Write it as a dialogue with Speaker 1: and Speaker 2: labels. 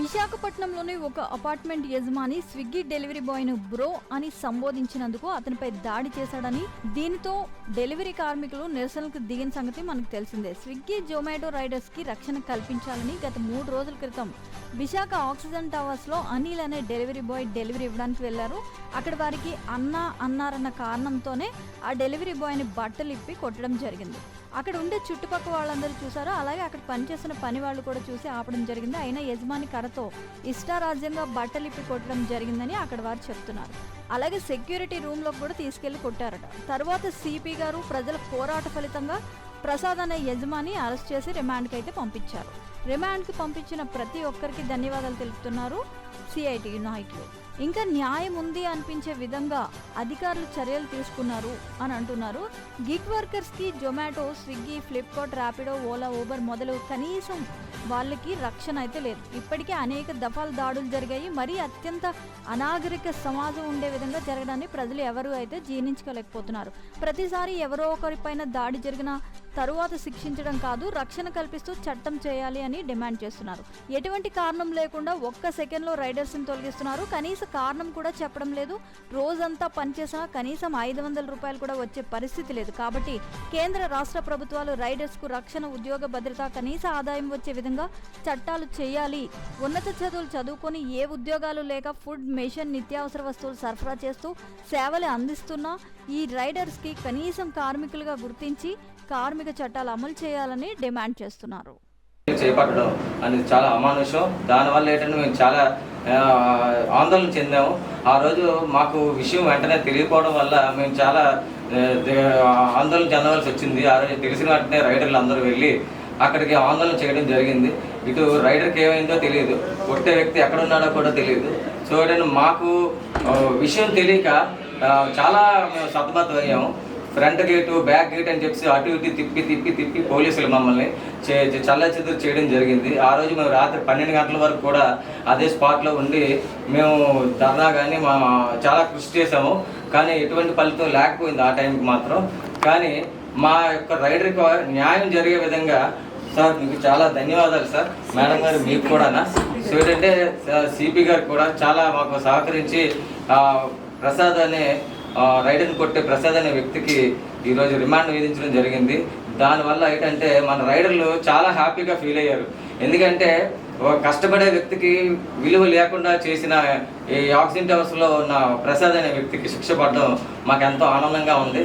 Speaker 1: విశాఖపట్నంలోని ఒక అపార్ట్మెంట్ యజమాని స్విగ్గీ డెలివరీ బాయ్ను బ్రో అని సంబోధించినందుకు అతనిపై దాడి చేశాడని దీనితో డెలివరీ కార్మికులు నిరసనలకు దిగిన సంగతి మనకు తెలిసిందే. స్విగ్గీ జొమాటో రైడర్స్కి రక్షణ కల్పించాలని గత మూడు రోజుల క్రితం విశాఖ ఆక్సిజన్ టవర్స్లో అనిల్ అనే డెలివరీ బాయ్ డెలివరీ ఇవ్వడానికి వెళ్ళారు. అక్కడ వారికి అన్న అన్నారన్న కారణంతోనే ఆ డెలివరీ బాయ్ని బట్టలు ఇప్పి కొట్టడం జరిగింది. అక్కడ ఉండే చుట్టుపక్కల వాళ్ళందరూ చూశారు. అలాగే అక్కడ పనిచేస్తున్న పని వాళ్ళు కూడా చూసి ఆపడం జరిగింది. అయినా యజమాని కరతో ఇష్టారాజ్యంగా బట్టలిప్పి కొట్టడం జరిగిందని అక్కడ వారు చెప్తున్నారు. అలాగే సెక్యూరిటీ రూమ్లోకి కూడా తీసుకెళ్ళి కొట్టారట. తర్వాత సిపి గారు ప్రజల పోరాట ఫలితంగా ప్రసాద్ అనే యజమాని అరెస్ట్ చేసి రిమాండ్కి అయితే పంపించారు. రిమాండ్కి పంపించిన ప్రతి ఒక్కరికి ధన్యవాదాలు తెలుపుతున్నారు సిఐటి నాయకులు. ఇంకా న్యాయం ఉంది అనిపించే విధంగా అధికారులు చర్యలు తీసుకున్నారు అని అంటున్నారు. గిగ్ వర్కర్స్కి జొమాటో స్విగ్గీ ఫ్లిప్కార్ట్ ర్యాపిడో ఓలా ఊబర్ మొదలు కనీసం వాళ్ళకి రక్షణ అయితే లేదు. ఇప్పటికే అనేక దఫాలు దాడులు జరిగాయి. మరీ అత్యంత అనాగరిక సమాజం ఉండే విధంగా జరగడాన్ని ప్రజలు ఎవరు అయితే జీర్ణించుకోలేకపోతున్నారు? ప్రతిసారి ఎవరో ఒకరిపైన దాడి జరిగిన తరువాత శిక్షించడం కాదు రక్షణ కల్పిస్తూ చట్టం చేయాలి అని డిమాండ్ చేస్తున్నారు. ఎటువంటి కారణం లేకుండా ఒక్క సెకండ్లో రైడర్స్ని తొలగిస్తున్నారు. కనీస కారణం కూడా చెప్పడం లేదు. రోజంతా పనిచేసినా కనీసం ఐదు వందల రూపాయలు కూడా వచ్చే పరిస్థితి లేదు. కాబట్టి కేంద్ర రాష్ట్ర ప్రభుత్వాలు రైడర్స్కు రక్షణ ఉద్యోగ భద్రత కనీస ఆదాయం వచ్చే విధంగా చట్టాలు చేయాలి. ఉన్నత చదువులు చదువుకొని ఏ ఉద్యోగాలు లేక ఫుడ్ మెషిన్ నిత్యావసర వస్తువులు సరఫరా చేస్తూ సేవలు అందిస్తున్నా ఈ రైడర్స్కి కనీసం కార్మికులుగా గుర్తించి కార్మిక చట్టాలు అమలు చేయాలని డిమాండ్ చేస్తున్నారు.
Speaker 2: చేపట్టడం అనేది చాలా అమానుషం. దానివల్ల ఏంటంటే మేము చాలా ఆందోళన చెందాము. ఆ రోజు మాకు విషయం వెంటనే తెలియకపోవడం వల్ల మేము చాలా ఆందోళన చెందవలసి వచ్చింది. ఆ రోజు తెలిసిన వెంటనే రైడర్లు అందరూ వెళ్ళి అక్కడికి ఆందోళన చేయడం జరిగింది. ఇటు రైడర్కి ఏమైందో తెలియదు. కొట్టే వ్యక్తి ఎక్కడ ఉన్నాడో కూడా తెలియదు. సో ఏంటంటే మాకు విషయం తెలియక చాలా మేము సతమతమయ్యాము. ఫ్రంట్ గేటు బ్యాక్ గేట్ అని చెప్పి అటు ఇటు తిప్పి తిప్పి తిప్పి పోలీసులు మమ్మల్ని చే చెదురు చేయడం జరిగింది. ఆ రోజు మేము రాత్రి పన్నెండు గంటల వరకు కూడా అదే స్పాట్లో ఉండి మేము ధర్నా కానీ మా చాలా కృషి చేసాము కానీ ఎటువంటి ఫలితం లేకపోయింది ఆ టైంకి మాత్రం. కానీ మా యొక్క రైడర్కి న్యాయం జరిగే విధంగా సార్ మీకు చాలా ధన్యవాదాలు సార్. మేడం గారు మీకు కూడా సో ఏంటంటే సిపి గారు కూడా చాలా మాకు సహకరించి ప్రసాద్ అనే రైడర్ని కొట్టే ప్రసాద్ అనే వ్యక్తికి ఈరోజు రిమాండ్ విధించడం జరిగింది. దానివల్ల ఏంటంటే మన రైడర్లు చాలా హ్యాపీగా ఫీల్ అయ్యారు. ఎందుకంటే ఒక కష్టపడే వ్యక్తికి విలువ లేకుండా చేసిన ఈ ఆక్సిజన్ టవర్స్లో ఉన్న ప్రసాద్ అనే వ్యక్తికి శిక్ష పడడం మాకు ఎంతో ఆనందంగా ఉంది.